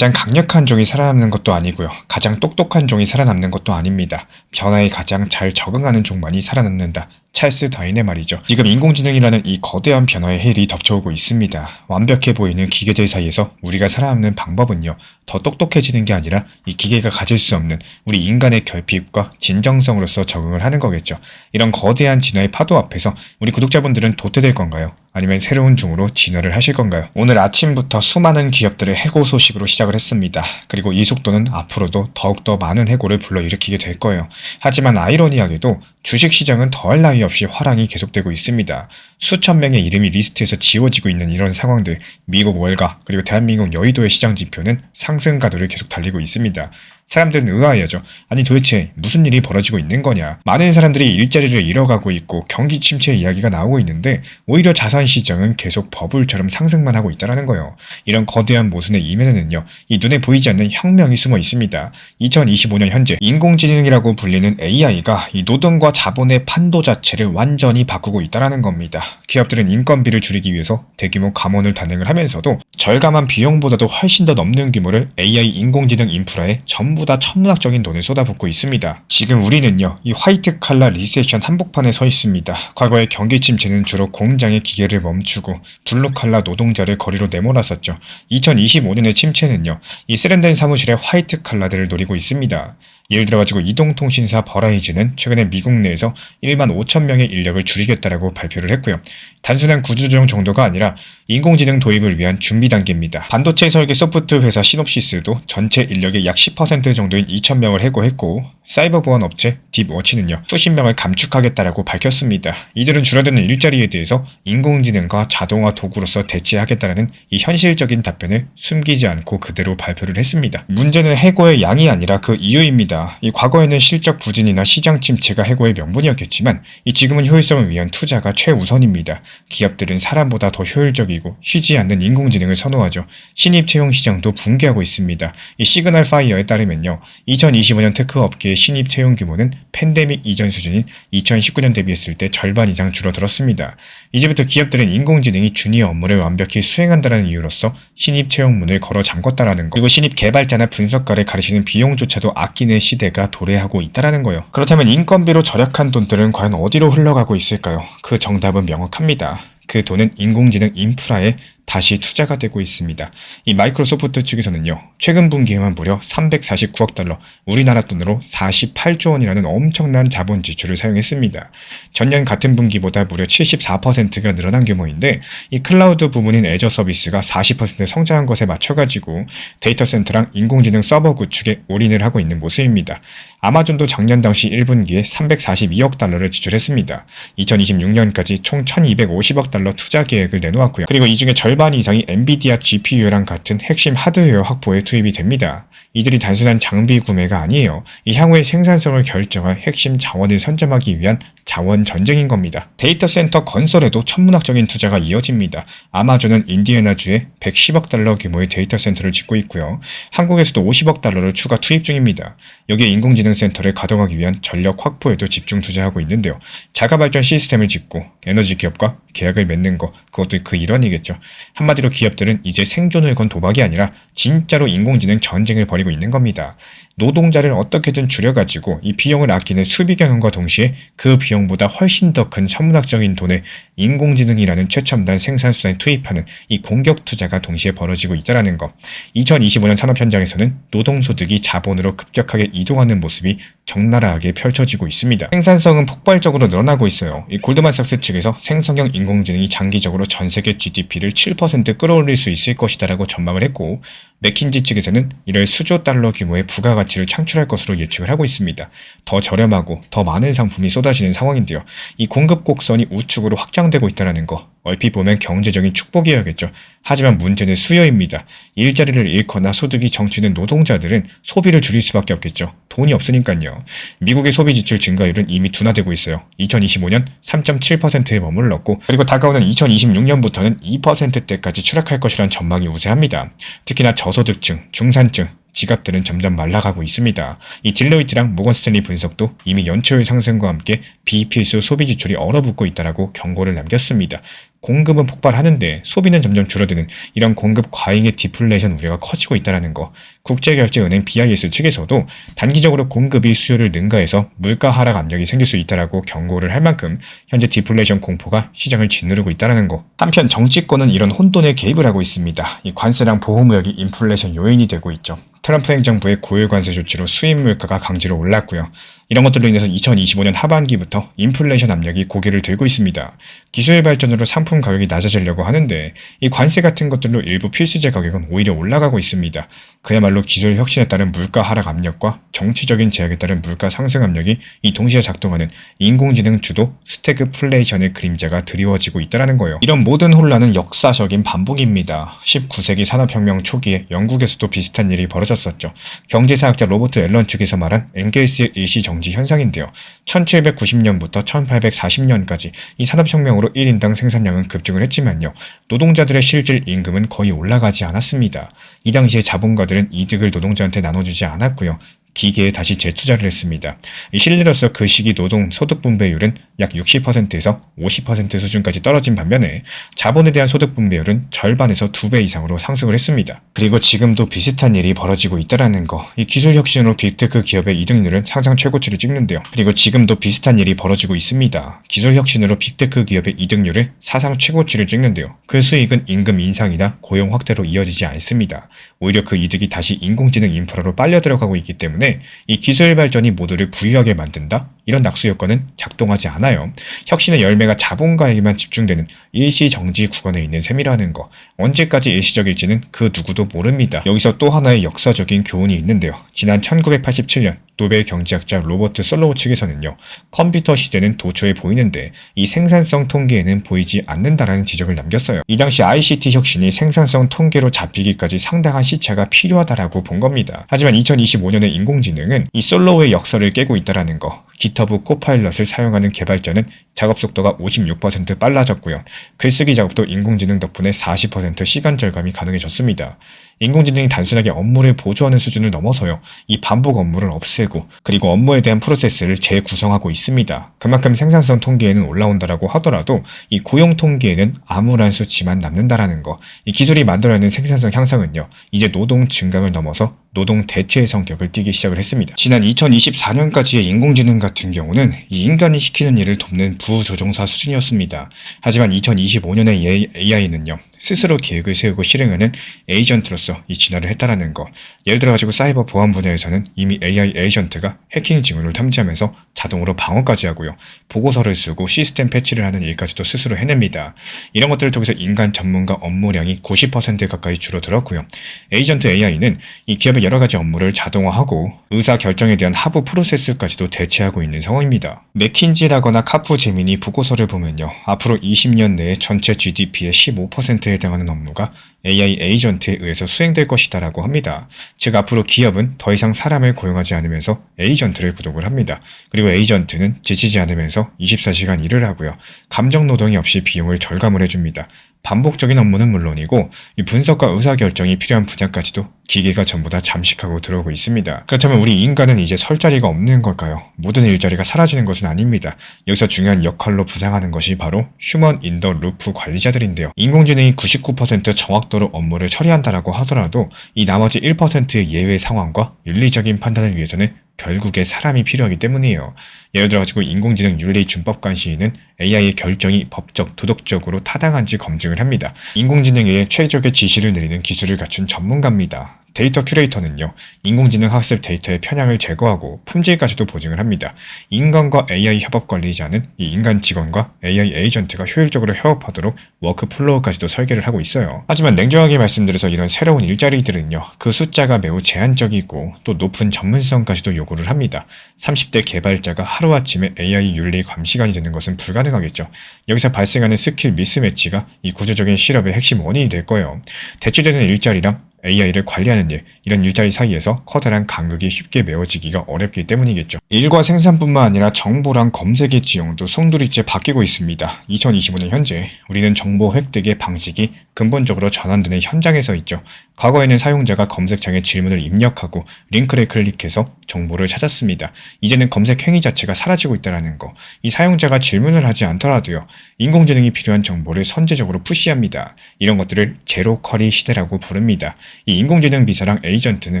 가장 강력한 종이 살아남는 것도 아니고요. 가장 똑똑한 종이 살아남는 것도 아닙니다. 변화에 가장 잘 적응하는 종만이 살아남는다. 찰스 다인의 말이죠. 지금 인공지능이라는 이 거대한 변화의 해일이 덮쳐오고 있습니다. 완벽해 보이는 기계들 사이에서 우리가 살아남는 방법은요. 더 똑똑해지는 게 아니라 이 기계가 가질 수 없는 우리 인간의 결핍과 진정성으로서 적응을 하는 거겠죠. 이런 거대한 진화의 파도 앞에서 우리 구독자분들은 도태될 건가요? 아니면 새로운 종으로 진화를 하실 건가요? 오늘 아침부터 수많은 기업들의 해고 소식으로 시작을 했습니다. 그리고 이 속도는 앞으로도 더욱더 많은 해고를 불러일으키게 될 거예요. 하지만 아이러니하게도 주식시장은 더할 나위 없이 화랑이 계속되고 있습니다. 수천 명의 이름이 리스트에서 지워지고 있는 이런 상황들, 미국 월가, 그리고 대한민국 여의도의 시장 지표는 상승 가도를 계속 달리고 있습니다. 사람들은 의아해하죠. 아니 도대체 무슨 일이 벌어지고 있는 거냐. 많은 사람들이 일자리를 잃어가고 있고 경기 침체 이야기가 나오고 있는데 오히려 자산 시장은 계속 버블처럼 상승만 하고 있다는 거예요. 이런 거대한 모순의 이면에는요. 이 눈에 보이지 않는 혁명이 숨어 있습니다. 2025년 현재 인공지능이라고 불리는 AI가 이 노동과 자본의 판도 자체를 완전히 바꾸고 있다는 겁니다. 기업들은 인건비를 줄이기 위해서 대규모 감원을 단행을 하면서도 절감한 비용보다도 훨씬 더 넘는 규모를 AI 인공지능 인프라에 전부 다 천문학적인 돈을 쏟아붓고 있습니다. 지금 우리는요, 이 화이트 칼라 리세션 한복판에 서 있습니다. 과거의 경기 침체는 주로 공장의 기계를 멈추고 블루 칼라 노동자를 거리로 내몰았었죠. 2025년의 침체는요, 이 세련된 사무실의 화이트 칼라들을 노리고 있습니다. 예를 들어가지고 이동통신사 버라이즈는 최근에 미국 내에서 1만 5천 명의 인력을 줄이겠다라고 발표를 했고요. 단순한 구조조정 정도가 아니라 인공지능 도입을 위한 준비 단계입니다. 반도체 설계 소프트 회사 시놉시스도 전체 인력의 약 10% 정도인 2천 명을 해고했고 사이버 보안 업체 딥워치는요 수십 명을 감축하겠다라고 밝혔습니다. 이들은 줄어드는 일자리에 대해서 인공지능과 자동화 도구로서 대체하겠다라는 이 현실적인 답변을 숨기지 않고 그대로 발표를 했습니다. 문제는 해고의 양이 아니라 그 이유입니다. 이 과거에는 실적 부진이나 시장 침체가 해고의 명분이었겠지만 이 지금은 효율성을 위한 투자가 최우선입니다. 기업들은 사람보다 더 효율적이고 쉬지 않는 인공지능을 선호하죠. 신입 채용 시장도 붕괴하고 있습니다. 이 시그널 파이어에 따르면요. 2025년 테크 업계의 신입 채용 규모는 팬데믹 이전 수준인 2019년 대비했을 때 절반 이상 줄어들었습니다. 이제부터 기업들은 인공지능이 주니어 업무를 완벽히 수행한다는 이유로서 신입 채용문을 걸어 잠궜다라는 거 그리고 신입 개발자나 분석가를 가르치는 비용조차도 아끼는 시대가 도래하고 있다라는 거예요. 그렇다면 인건비로 절약한 돈들은 과연 어디로 흘러가고 있을까요? 그 정답은 명확합니다. 그 돈은 인공지능 인프라에 다시 투자가 되고 있습니다. 이 마이크로소프트 측에서는요, 최근 분기에만 무려 349억 달러, 우리나라 돈으로 48조 원이라는 엄청난 자본 지출을 사용했습니다. 전년 같은 분기보다 무려 74%가 늘어난 규모인데, 이 클라우드 부문인 애저 서비스가 40% 성장한 것에 맞춰가지고 데이터 센터랑 인공지능 서버 구축에 올인을 하고 있는 모습입니다. 아마존도 작년 당시 1분기에 342억 달러를 지출했습니다. 2026년까지 총 1250억 달러 투자 계획을 내놓았고요. 그리고 이 중에 절반 이상이 엔비디아 GPU랑 같은 핵심 하드웨어 확보에 투입이 됩니다. 이들이 단순한 장비 구매가 아니에요. 이 향후의 생산성을 결정할 핵심 자원을 선점하기 위한 자원 전쟁인 겁니다. 데이터 센터 건설에도 천문학적인 투자가 이어집니다. 아마존은 인디애나주에 110억 달러 규모의 데이터 센터를 짓고 있고요. 한국에서도 50억 달러를 추가 투입 중입니다. 여기에 인공지능 센터를 가동하기 위한 전력 확보에도 집중 투자하고 있는데요. 자가 발전 시스템을 짓고 에너지 기업과 계약을 맺는 거 그것도 그 일환이겠죠. 한마디로 기업들은 이제 생존을 건 도박이 아니라 진짜로 인공지능 전쟁을 벌이고 있는 겁니다. 노동자를 어떻게든 줄여가지고 이 비용을 아끼는 수비 경영과 동시에 그 비용보다 훨씬 더 큰 천문학적인 돈에 인공지능이라는 최첨단 생산수단에 투입하는 이 공격 투자가 동시에 벌어지고 있다는 것. 2025년 산업 현장에서는 노동소득이 자본으로 급격하게 이동하는 모습이 적나라하게 펼쳐지고 있습니다. 생산성은 폭발적으로 늘어나고 있어요. 이 골드만삭스 측에서 생성형 인공지능이 장기적으로 전 세계 GDP를 7% 끌어올릴 수 있을 것이다라고 전망을 했고 맥킨지 측에서는 이를 수조 달러 규모의 부가가치를 창출할 것으로 예측을 하고 있습니다. 더 저렴하고 더 많은 상품이 쏟아지는 상황인데요. 이 공급 곡선이 우측으로 확장되고 있다는 거 얼핏 보면 경제적인 축복이어야겠죠. 하지만 문제는 수요입니다. 일자리를 잃거나 소득이 정치는 노동자들은 소비를 줄일 수밖에 없겠죠. 돈이 없으니까요. 미국의 소비 지출 증가율은 이미 둔화되고 있어요. 2025년 3.7%에 머물렀고 그리고 다가오는 2026년부터는 2%대까지 추락할 것이라는 전망이 우세합니다. 특히나 저소득층, 중산층, 지갑들은 점점 말라가고 있습니다. 이 딜러이트랑 모건스탠리 분석도 이미 연초의 상승과 함께 비필수 소비 지출이 얼어붙고 있다라고 경고를 남겼습니다. 공급은 폭발하는데 소비는 점점 줄어드는 이런 공급 과잉의 디플레이션 우려가 커지고 있다는 거. 국제결제은행 BIS 측에서도 단기적으로 공급이 수요를 능가해서 물가 하락 압력이 생길 수 있다라고 경고를 할 만큼 현재 디플레이션 공포가 시장을 짓누르고 있다는 거. 한편 정치권은 이런 혼돈에 개입을 하고 있습니다. 이 관세랑 보호무역이 인플레이션 요인이 되고 있죠. 트럼프 행정부의 고율 관세 조치로 수입 물가가 강제로 올랐고요. 이런 것들로 인해서 2025년 하반기부터 인플레이션 압력이 고개를 들고 있습니다. 기술 발전으로 상품 가격이 낮아지려고 하는데 이 관세 같은 것들로 일부 필수재 가격은 오히려 올라가고 있습니다. 그야말로 기술 혁신에 따른 물가 하락 압력과 정치적인 제약에 따른 물가 상승 압력이 이 동시에 작동하는 인공지능 주도 스태그플레이션의 그림자가 드리워지고 있다는 거예요. 이런 모든 혼란은 역사적인 반복입니다. 19세기 산업혁명 초기에 영국에서도 비슷한 일이 벌어졌었죠. 경제사학자 로버트 앨런 측에서 말한 엥겔스의 일시정 지 현상인데요. 1790년부터 1840년까지 이 산업혁명으로 1인당 생산량은 급증을 했지만요. 노동자들의 실질 임금은 거의 올라가지 않았습니다. 이 당시에 자본가들은 이득을 노동자한테 나눠주지 않았고요. 기계에 다시 재투자를 했습니다. 이 실례로서 그 시기 노동 소득 분배율은 약 60%에서 50% 수준까지 떨어진 반면에 자본에 대한 소득 분배율은 절반에서 두배 이상으로 상승을 했습니다. 그리고 지금도 비슷한 일이 벌어지고 있다라는 거. 이 기술 혁신으로 빅테크 기업의 이득률은 항상 최고치를 찍는데요. 그리고 지금도 비슷한 일이 벌어지고 있습니다. 기술 혁신으로 빅테크 기업의 이득률은 사상 최고치를 찍는데요. 그 수익은 임금 인상이나 고용 확대로 이어지지 않습니다. 오히려 그 이득이 다시 인공지능 인프라로 빨려 들어가고 있기 때문에 이 기술 발전이 모두를 부유하게 만든다? 이런 낙수 효과는 작동하지 않아요. 혁신의 열매가 자본가에게만 집중되는 일시정지 구간에 있는 셈이라는 거. 언제까지 일시적일지는 그 누구도 모릅니다. 여기서 또 하나의 역사적인 교훈이 있는데요. 지난 1987년 노벨 경제학자 로버트 솔로우 측에서는요, 컴퓨터 시대는 도처에 보이는데 이 생산성 통계에는 보이지 않는다라는 지적을 남겼어요. 이 당시 ICT 혁신이 생산성 통계로 잡히기까지 상당한 시차가 필요하다라고 본 겁니다. 하지만 2025년의 인공지능은 이 솔로우의 역사를 깨고 있다라는 거. 기터브 코파일럿을 사용하는 개발자는 작업 속도가 56% 빨라졌고요. 글쓰기 작업도 인공지능 덕분에 40% 시간 절감이 가능해졌습니다. 인공지능이 단순하게 업무를 보조하는 수준을 넘어서요. 이 반복 업무를 없애고 그리고 업무에 대한 프로세스를 재구성하고 있습니다. 그만큼 생산성 통계에는 올라온다라고 하더라도 이 고용 통계에는 암울한 수치만 남는다라는 거. 이 기술이 만들어내는 생산성 향상은요. 이제 노동 증강을 넘어서 노동 대체의 성격을 띠기 시작을 했습니다. 지난 2024년까지의 인공지능 같은 경우는 이 인간이 시키는 일을 돕는 부조종사 수준이었습니다. 하지만 2025년의 AI는요. 스스로 계획을 세우고 실행하는 에이전트로서 이 진화를 했다라는 거. 예를 들어 가지고 사이버 보안 분야에서는 이미 AI 에이전트가 해킹 징후를 탐지하면서 자동으로 방어까지 하고요. 보고서를 쓰고 시스템 패치를 하는 일까지도 스스로 해냅니다. 이런 것들을 통해서 인간 전문가 업무량이 90% 가까이 줄어들었고요. 에이전트 AI는 이 기업의 여러 가지 업무를 자동화하고 의사 결정에 대한 하부 프로세스까지도 대체하고 있는 상황입니다. 맥킨지라거나 카푸 제민이 보고서를 보면요. 앞으로 20년 내에 전체 GDP의 15%에 해당하는 업무가 AI 에이전트에 의해서 수행될 것이다라고 합니다. 즉 앞으로 기업은 더 이상 사람을 고용하지 않으면서 에이전트를 구독을 합니다. 그리고 에이전트는 지치지 않으면서 24시간 일을 하고요. 감정 노동이 없이 비용을 절감을 해줍니다. 반복적인 업무는 물론이고 이 분석과 의사결정이 필요한 분야까지도 기계가 전부 다 잠식하고 들어오고 있습니다. 그렇다면 우리 인간은 이제 설 자리가 없는 걸까요? 모든 일자리가 사라지는 것은 아닙니다. 여기서 중요한 역할로 부상하는 것이 바로 휴먼 인더 루프 관리자들인데요. 인공지능이 99% 정확도로 업무를 처리한다라고 하더라도 이 나머지 1%의 예외 상황과 윤리적인 판단을 위해서는 결국에 사람이 필요하기 때문이에요. 예를 들어 가지고 인공지능 윤리 준법관 시에는 AI의 결정이 법적, 도덕적으로 타당한지 검증을 합니다. 인공지능에 최적의 지시를 내리는 기술을 갖춘 전문가입니다. 데이터 큐레이터는요, 인공지능 학습 데이터의 편향을 제거하고 품질까지도 보증을 합니다. 인간과 AI 협업 관리자는 이 인간 직원과 AI 에이전트가 효율적으로 협업하도록 워크 플로우까지도 설계를 하고 있어요. 하지만 냉정하게 말씀드려서 이런 새로운 일자리들은요, 그 숫자가 매우 제한적이고 또 높은 전문성까지도 요구를 합니다. 30대 개발자가 하루아침에 AI 윤리 감시관이 되는 것은 불가능하겠죠. 여기서 발생하는 스킬 미스매치가 이 구조적인 실업의 핵심 원인이 될 거예요. 대체되는 일자리랑 AI를 관리하는 일, 이런 일자리 사이에서 커다란 간극이 쉽게 메워지기가 어렵기 때문이겠죠. 일과 생산뿐만 아니라 정보랑 검색의 지형도 송두리째 바뀌고 있습니다. 2025년 현재 우리는 정보 획득의 방식이 근본적으로 전환되는 현장에서 있죠. 과거에는 사용자가 검색창에 질문을 입력하고 링크를 클릭해서 정보를 찾았습니다. 이제는 검색 행위 자체가 사라지고 있다는 거. 이 사용자가 질문을 하지 않더라도요. 인공지능이 필요한 정보를 선제적으로 푸시합니다. 이런 것들을 제로 쿼리 시대라고 부릅니다. 이 인공지능 비서랑 에이전트는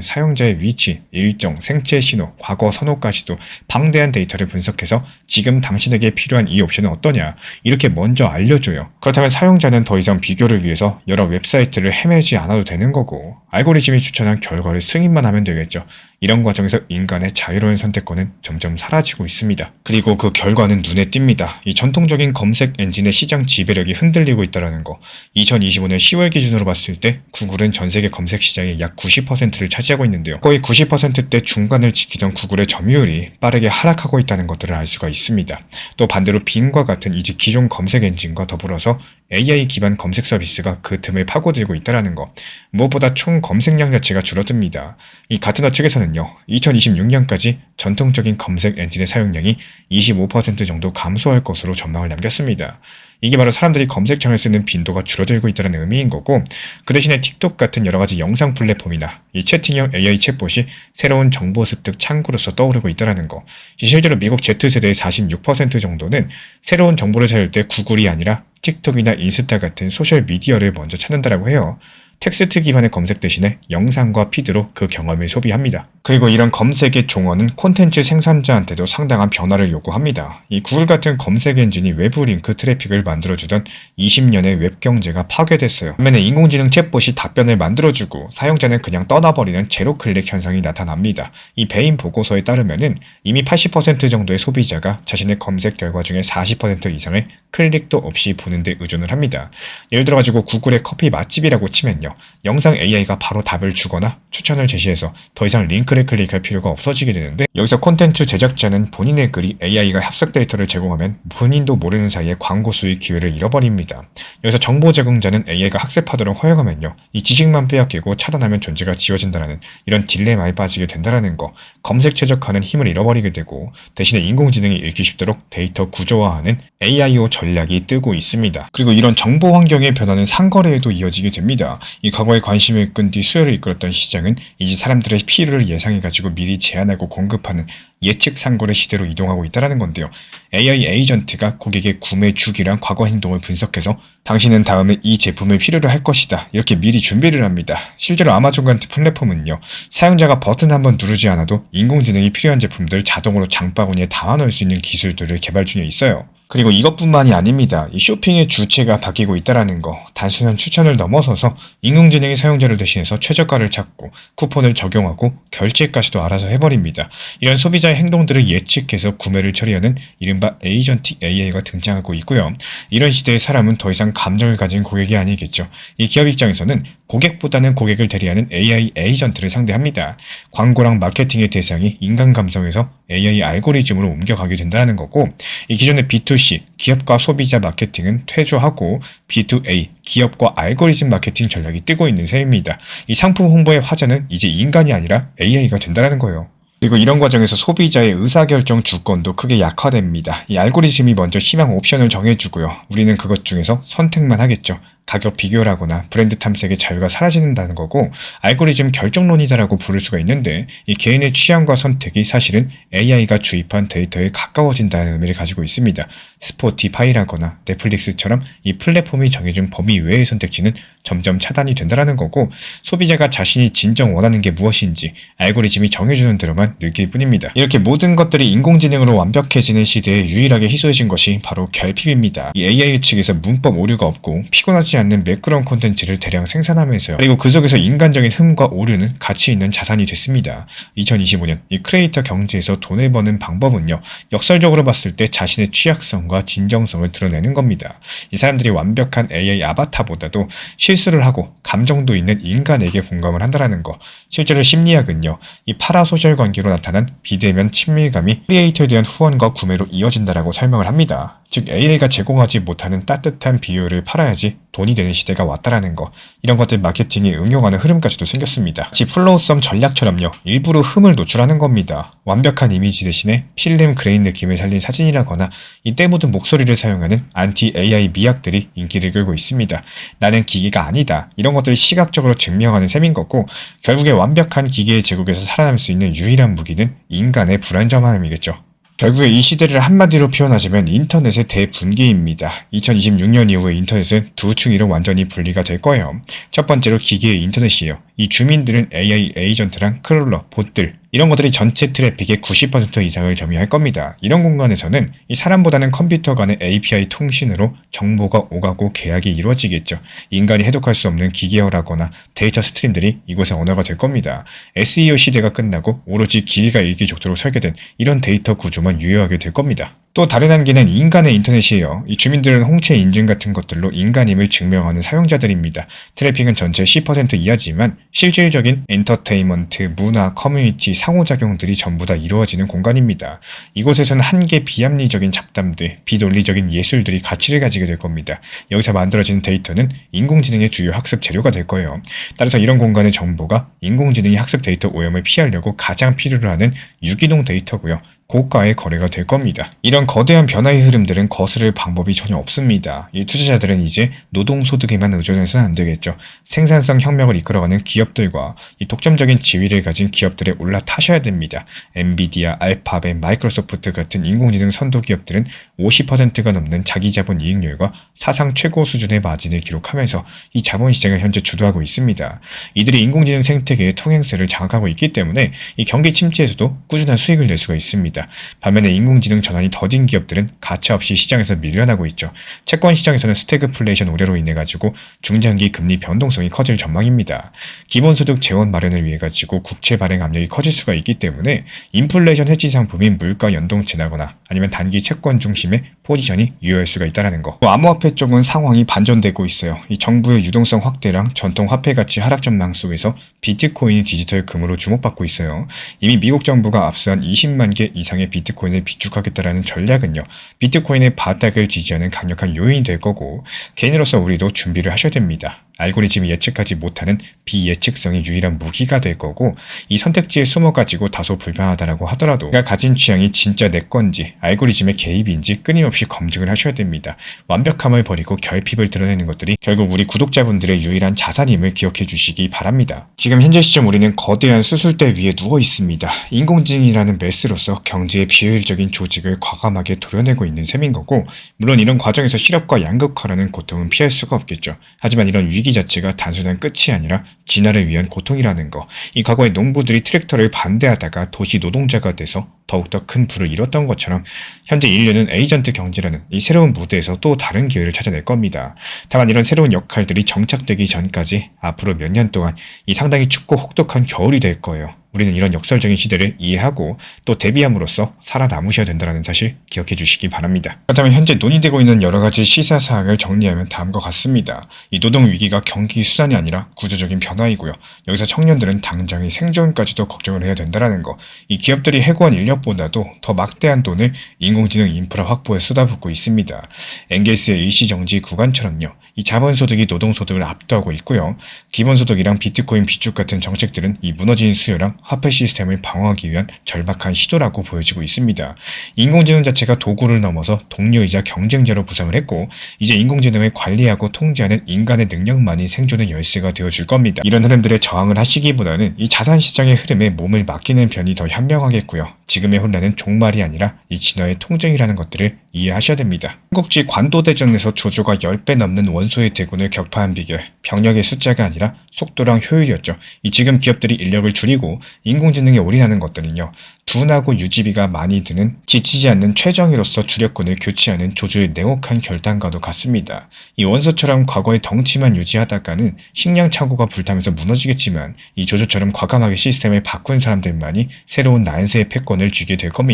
사용자의 위치, 일정, 생체 신호, 과거 선호까지도 방대한 데이터를 분석해서 지금 당신에게 필요한 이 옵션은 어떠냐 이렇게 먼저 알려줘요. 그렇다면 사용자는 더 이상 비교를 위해서 여러 웹사이트를 헤매지 않아도 되는 거고 알고리즘이 추천한 결과를 승인만 하면 되겠죠. 이런 과정에서 인간의 자유로운 선택권은 점점 사라지고 있습니다. 그리고 그 결과는 눈에 띕니다. 이 전통적인 검색 엔진의 시장 지배력이 흔들리고 있다는 거. 2025년 10월 기준으로 봤을 때 구글은 전 세계 검색 시장의 약 90%를 차지하고 있는데요. 거의 90%대 중간을 지키던 구글의 점유율이 빠르게 하락하고 있다는 것들을 알 수가 있습니다. 또 반대로 빙과 같은 이제 기존 검색 엔진과 더불어서 AI 기반 검색 서비스가 그 틈을 파고들고 있다는 거. 무엇보다 총 검색량 자체가 줄어듭니다. 이 가트너 측에서는요, 2026년까지 전통적인 검색 엔진의 사용량이 25% 정도 감소할 것으로 전망을 남겼습니다. 이게 바로 사람들이 검색창을 쓰는 빈도가 줄어들고 있다는 의미인 거고, 그 대신에 틱톡 같은 여러 가지 영상 플랫폼이나 이 채팅형 AI 챗봇이 새로운 정보 습득 창구로서 떠오르고 있다는 거. 실제로 미국 Z세대의 46% 정도는 새로운 정보를 찾을 때 구글이 아니라 틱톡이나 인스타 같은 소셜 미디어를 먼저 찾는다라고 해요. 텍스트 기반의 검색 대신에 영상과 피드로 그 경험을 소비합니다. 그리고 이런 검색의 종어는 콘텐츠 생산자한테도 상당한 변화를 요구합니다. 이 구글 같은 검색 엔진이 외부 링크 트래픽을 만들어주던 20년의 웹 경제가 파괴됐어요. 반면에 인공지능 챗봇이 답변을 만들어주고 사용자는 그냥 떠나버리는 제로 클릭 현상이 나타납니다. 이 베인 보고서에 따르면은 이미 80% 정도의 소비자가 자신의 검색 결과 중에 40% 이상을 클릭도 없이 보는 데 의존을 합니다. 예를 들어가지고 구글의 커피 맛집이라고 치면요. 영상 AI가 바로 답을 주거나 추천을 제시해서 더 이상 링크를 클릭할 필요가 없어지게 되는데 여기서 콘텐츠 제작자는 본인의 글이 AI가 합석 데이터를 제공하면 본인도 모르는 사이에 광고 수익 기회를 잃어버립니다. 여기서 정보 제공자는 AI가 학습하도록 허용하면요. 이 지식만 빼앗기고 차단하면 존재가 지워진다는 이런 딜레마에 빠지게 된다는 거. 검색 최적화는 힘을 잃어버리게 되고 대신에 인공지능이 읽기 쉽도록 데이터 구조화하는 AIO 전략이 뜨고 있습니다. 그리고 이런 정보 환경의 변화는 상거래에도 이어지게 됩니다. 이 과거에 관심을 끈 뒤 수요를 이끌었던 시장은 이제 사람들의 필요를 예상해가지고 미리 제안하고 공급하는 예측 상거래 시대로 이동하고 있다는 건데요. AI 에이전트가 고객의 구매 주기랑 과거 행동을 분석해서 당신은 다음에 이 제품을 필요로 할 것이다. 이렇게 미리 준비를 합니다. 실제로 아마존 같은 플랫폼은요. 사용자가 버튼 한 번 누르지 않아도 인공지능이 필요한 제품들 자동으로 장바구니에 담아놓을 수 있는 기술들을 개발 중에 있어요. 그리고 이것뿐만이 아닙니다. 이 쇼핑의 주체가 바뀌고 있다는 거. 단순한 추천을 넘어서서 인공지능이 사용자를 대신해서 최저가를 찾고 쿠폰을 적용하고 결제까지도 알아서 해버립니다. 이런 소비자 의 행동들을 예측해서 구매를 처리하는 이른바 에이전틱 AI가 등장하고 있고요. 이런 시대의 사람은 더 이상 감정을 가진 고객이 아니겠죠. 이 기업 입장에서는 고객보다는 고객을 대리하는 AI 에이전트를 상대합니다. 광고랑 마케팅의 대상이 인간 감성에서 AI 알고리즘으로 옮겨가게 된다는 거고, 이 기존의 B2C, 기업과 소비자 마케팅은 퇴조하고 B2A, 기업과 알고리즘 마케팅 전략이 뜨고 있는 셈입니다. 이 상품 홍보의 화자는 이제 인간이 아니라 AI가 된다는 거예요. 그리고 이런 과정에서 소비자의 의사결정 주권도 크게 약화됩니다. 이 알고리즘이 먼저 희망 옵션을 정해주고요. 우리는 그것 중에서 선택만 하겠죠. 가격 비교를 하거나 브랜드 탐색의 자유가 사라지는다는 거고 알고리즘 결정론이다라고 부를 수가 있는데 이 개인의 취향과 선택이 사실은 AI가 주입한 데이터에 가까워진다는 의미를 가지고 있습니다. 스포티파이라거나 넷플릭스처럼 이 플랫폼이 정해준 범위 외의 선택지는 점점 차단이 된다는 거고 소비자가 자신이 진정 원하는 게 무엇인지 알고리즘이 정해주는 대로만 느낄 뿐입니다. 이렇게 모든 것들이 인공지능으로 완벽해지는 시대에 유일하게 희소해진 것이 바로 결핍입니다. 이 AI 측에서 문법 오류가 없고 피곤하지 않는 매끄러운 콘텐츠를 대량 생산하면서요. 그리고 그 속에서 인간적인 흠과 오류는 가치 있는 자산이 됐습니다. 2025년 이 크리에이터 경제에서 돈을 버는 방법은요. 역설적으로 봤을 때 자신의 취약성과 진정성을 드러내는 겁니다. 이 사람들이 완벽한 AI 아바타보다도 실수를 하고 감정도 있는 인간에게 공감을 한다는 거. 실제로 심리학은요. 이 파라소셜 관계로 나타난 비대면 친밀감이 크리에이터에 대한 후원과 구매로 이어진다라고 설명을 합니다. 즉 AI가 제공하지 못하는 따뜻한 비율을 팔아야지 돈이 되는 시대가 왔다라는 거. 이런 것들 마케팅에 응용하는 흐름까지도 생겼습니다. 마치 플로우썸 전략처럼요. 일부러 흠을 노출하는 겁니다. 완벽한 이미지 대신에 필름 그레인 느낌을 살린 사진이라거나 이때 묻은 목소리를 사용하는 안티 AI 미학들이 인기를 끌고 있습니다. 나는 기계가 아니다. 이런 것들을 시각적으로 증명하는 셈인 거고 결국에 완벽한 기계의 제국에서 살아남을 수 있는 유일한 무기는 인간의 불안정함이겠죠. 결국에 이 시대를 한마디로 표현하자면 인터넷의 대분기입니다. 2026년 이후에 인터넷은 두 층으로 완전히 분리가 될 거예요. 첫 번째로 기계의 인터넷이에요. 이 주민들은 AI 에이전트랑 크롤러, 봇들 이런 것들이 전체 트래픽의 90% 이상을 점유할 겁니다. 이런 공간에서는 이 사람보다는 컴퓨터 간의 API 통신으로 정보가 오가고 계약이 이루어지겠죠. 인간이 해독할 수 없는 기계어라거나 데이터 스트림들이 이곳의 언어가 될 겁니다. SEO 시대가 끝나고 오로지 기계가 좋도록 설계된 이런 데이터 구조만 유효하게 될 겁니다. 또 다른 한계는 인간의 인터넷이에요. 이 주민들은 홍채 인증 같은 것들로 인간임을 증명하는 사용자들입니다. 트래픽은 전체 10% 이하지만 실질적인 엔터테인먼트, 문화, 커뮤니티, 상호작용들이 전부 다 이루어지는 공간입니다. 이곳에서는 한계 비합리적인 잡담들, 비논리적인 예술들이 가치를 가지게 될 겁니다. 여기서 만들어지는 데이터는 인공지능의 주요 학습 재료가 될 거예요. 따라서 이런 공간의 정보가 인공지능이 학습 데이터 오염을 피하려고 가장 필요로 하는 유기농 데이터고요. 고가의 거래가 될 겁니다. 이런 거대한 변화의 흐름들은 거스를 방법이 전혀 없습니다. 이 투자자들은 이제 노동소득에만 의존해서는 안 되겠죠. 생산성 혁명을 이끌어가는 기업들과 이 독점적인 지위를 가진 기업들에 올라타셔야 됩니다. 엔비디아, 알파벳, 마이크로소프트 같은 인공지능 선도 기업들은 50%가 넘는 자기 자본 이익률과 사상 최고 수준의 마진을 기록하면서 이 자본시장을 현재 주도하고 있습니다. 이들이 인공지능 생태계의 통행세를 장악하고 있기 때문에 이 경기 침체에서도 꾸준한 수익을 낼 수가 있습니다. 반면에 인공지능 전환이 더딘 기업들은 가차없이 시장에서 밀려나고 있죠. 채권 시장에서는 스태그플레이션 우려로 인해 가지고 중장기 금리 변동성이 커질 전망입니다. 기본소득 재원 마련을 위해 가지고 국채 발행 압력이 커질 수가 있기 때문에 인플레이션 해지 상품인 물가 연동채나거나 아니면 단기 채권 중심의 포지션이 유효할 수가 있다는 거. 암호화폐 쪽은 상황이 반전되고 있어요. 이 정부의 유동성 확대랑 전통 화폐 가치 하락 전망 속에서 비트코인이 디지털 금으로 주목받고 있어요. 이미 미국 정부가 앞선 20만 개 이상 의 비트코인을 비축하겠다라는 전략은요. 비트코인의 바닥을 지지하는 강력한 요인이 될 거고 개인으로서 우리도 준비를 하셔야 됩니다. 알고리즘이 예측하지 못하는 비예측성이 유일한 무기가 될 거고 이 선택지에 숨어가지고 다소 불편하다라고 하더라도 내가 가진 취향이 진짜 내 건지 알고리즘의 개입인지 끊임없이 검증을 하셔야 됩니다. 완벽함을 버리고 결핍을 드러내는 것들이 결국 우리 구독자분들의 유일한 자산임을 기억해 주시기 바랍니다. 지금 현재 시점 우리는 거대한 수술대 위에 누워 있습니다. 인공지능이라는 메스로서 경제의 비효율적인 조직을 과감하게 도려내고 있는 셈인 거고 물론 이런 과정에서 실업과 양극화라는 고통은 피할 수가 없겠죠. 하지만 이런 위기 자체가 단순한 끝이 아니라 진화를 위한 고통이라는 거. 이 과거에 농부들이 트랙터를 반대하다가 도시 노동자가 돼서 더욱더 큰 부를 잃었던 것처럼 현재 인류는 에이전트 경제라는 이 새로운 무대에서 또 다른 기회를 찾아낼 겁니다. 다만 이런 새로운 역할들이 정착되기 전까지 앞으로 몇 년 동안 이 상당히 춥고 혹독한 겨울이 될 거예요. 우리는 이런 역설적인 시대를 이해하고 또 대비함으로써 살아남으셔야 된다는 사실 기억해 주시기 바랍니다. 그렇다면 현재 논의되고 있는 여러 가지 시사 사항을 정리하면 다음과 같습니다. 이 노동 위기가 경기 수단이 아니라 구조적인 변화이고요. 여기서 청년들은 당장의 생존까지도 걱정을 해야 된다는 거. 이 기업들이 해고한 인력보다도 더 막대한 돈을 인공지능 인프라 확보에 쏟아붓고 있습니다. 엥겔스의 일시정지 구간처럼요. 이 자본소득이 노동소득을 압도하고 있고요. 기본소득이랑 비트코인 비축 같은 정책들은 이 무너진 수요랑 화폐 시스템을 방어하기 위한 절박한 시도라고 보여지고 있습니다. 인공지능 자체가 도구를 넘어서 동료이자 경쟁자로 부상을 했고 이제 인공지능을 관리하고 통제하는 인간의 능력만이 생존의 열쇠가 되어줄 겁니다. 이런 흐름들에 저항을 하시기보다는 이 자산시장의 흐름에 몸을 맡기는 편이 더 현명하겠고요. 지금의 혼란은 종말이 아니라 이 진화의 통증이라는 것들을 이해하셔야 됩니다. 한국지 관도대전에서 조조가 10배 넘는 원소의 대군을 격파한 비결, 병력의 숫자가 아니라 속도랑 효율이었죠. 이 지금 기업들이 인력을 줄이고 인공지능에 올인하는 것들은요. 둔하고 유지비가 많이 드는 지치지 않는 최정의로서 주력군을 교체하는 조조의 냉혹한 결단과도 같습니다. 이 원소처럼 과거의 덩치만 유지하다가는 식량 창고가 불타면서 무너지겠지만 이 조조처럼 과감하게 시스템을 바꾼 사람들만이 새로운 난세의 패권을 쥐게 될 겁니다.